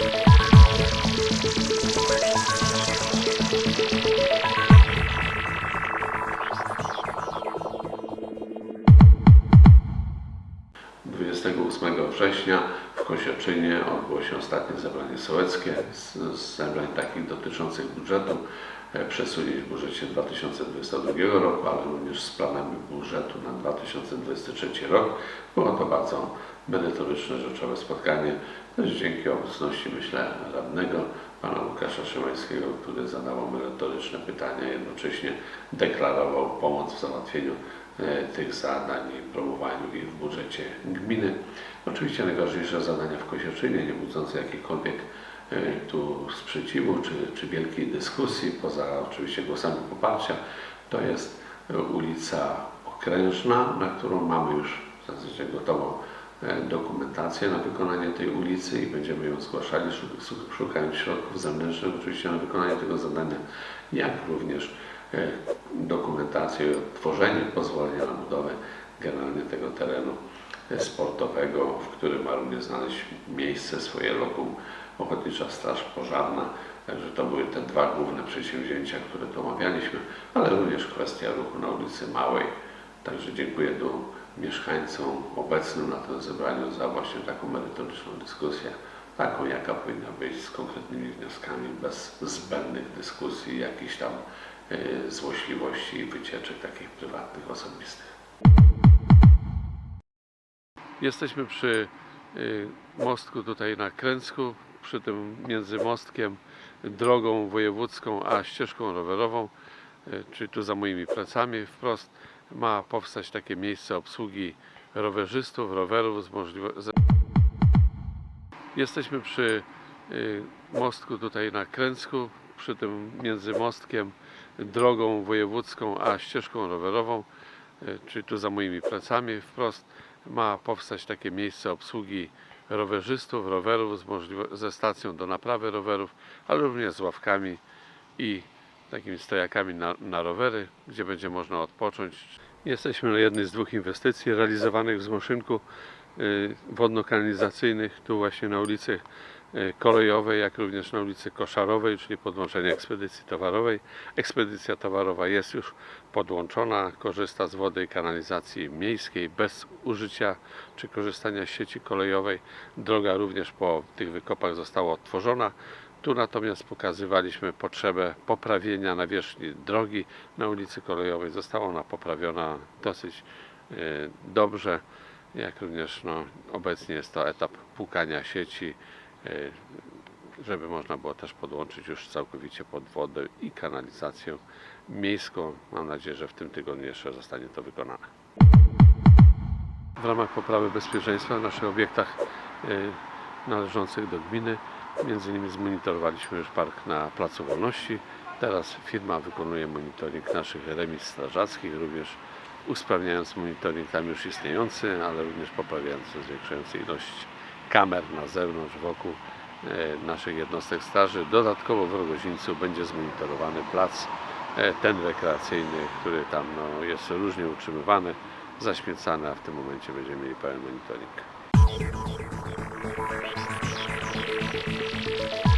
Bye. Ósmego września w Kosieczynie odbyło się ostatnie zebranie sołeckie z, z zebrań takich dotyczących budżetu, e, przesunięć w budżecie 2022 roku, ale również z planami budżetu na 2023 rok. Było to bardzo merytoryczne, rzeczowe spotkanie, też dzięki obecności, myślę, radnego pana Łukasza Szymańskiego, który zadawał merytoryczne pytania, jednocześnie deklarował pomoc w załatwieniu e, tych zadań i promowaniu ich w budżecie gminy. Oczywiście najważniejsze zadania w Kosieczynie, nie budzące jakichkolwiek e, tu sprzeciwu czy, czy wielkiej dyskusji, poza oczywiście głosami poparcia, to jest ulica Okrężna, na którą mamy już w zasadzie gotową dokumentację na wykonanie tej ulicy i będziemy ją zgłaszali, szu- szu- szukając środków zewnętrznych oczywiście na wykonanie tego zadania, jak również e, dokumentację i odtworzenie pozwolenia na budowę generalnie tego terenu e, sportowego, w którym ma również znaleźć miejsce swoje lokum Ochotnicza Straż Pożarna. Także to były te dwa główne przedsięwzięcia, które tu omawialiśmy, ale również kwestia ruchu na ulicy Małej. Także dziękuję tu mieszkańcom obecnym na tym zebraniu za właśnie taką merytoryczną dyskusję, taką jaka powinna być z konkretnymi wnioskami, bez zbędnych dyskusji, jakichś tam e, złośliwości i wycieczek takich prywatnych, osobistych. Jesteśmy przy y, mostku tutaj na Kręcku, przy tym między mostkiem, drogą wojewódzką a ścieżką rowerową, y, czyli tu za moimi plecami wprost ma powstać takie miejsce obsługi rowerzystów, rowerów z możliwością. Jesteśmy przy y, mostku tutaj na Kręcku, przy tym między mostkiem, drogą wojewódzką a ścieżką rowerową, y, czyli tu za moimi plecami wprost ma powstać takie miejsce obsługi rowerzystów, rowerów ze stacją do naprawy rowerów, ale również z ławkami i takimi stojakami na, na rowery, gdzie będzie można odpocząć. Jesteśmy na jednej z dwóch inwestycji realizowanych w Zmoszynku y, wodno-kanalizacyjnych, tu właśnie na ulicy y, Kolejowej, jak również na ulicy Koszarowej, czyli podłączenie ekspedycji towarowej. Ekspedycja towarowa jest już podłączona, korzysta z wody i kanalizacji miejskiej bez użycia czy korzystania z sieci kolejowej. Droga również po tych wykopach została odtworzona. Tu natomiast pokazywaliśmy potrzebę poprawienia nawierzchni drogi na ulicy Kolejowej. Została ona poprawiona dosyć e, dobrze, jak również no, obecnie jest to etap płukania sieci, e, żeby można było też podłączyć już całkowicie pod wodę i kanalizację miejską. Mam nadzieję, że w tym tygodniu jeszcze zostanie to wykonane. W ramach poprawy bezpieczeństwa w naszych obiektach y, należących do gminy, między innymi zmonitorowaliśmy już park na Placu Wolności. Teraz firma wykonuje monitoring naszych remis strażackich, również usprawniając monitoring tam już istniejący, ale również poprawiając, zwiększając ilość kamer na zewnątrz, wokół e, naszych jednostek straży. Dodatkowo w Rogozińcu będzie zmonitorowany plac, e, ten rekreacyjny, który tam no, jest różnie utrzymywany, zaśmiecany, a w tym momencie będziemy mieli pełen monitoring. Bye.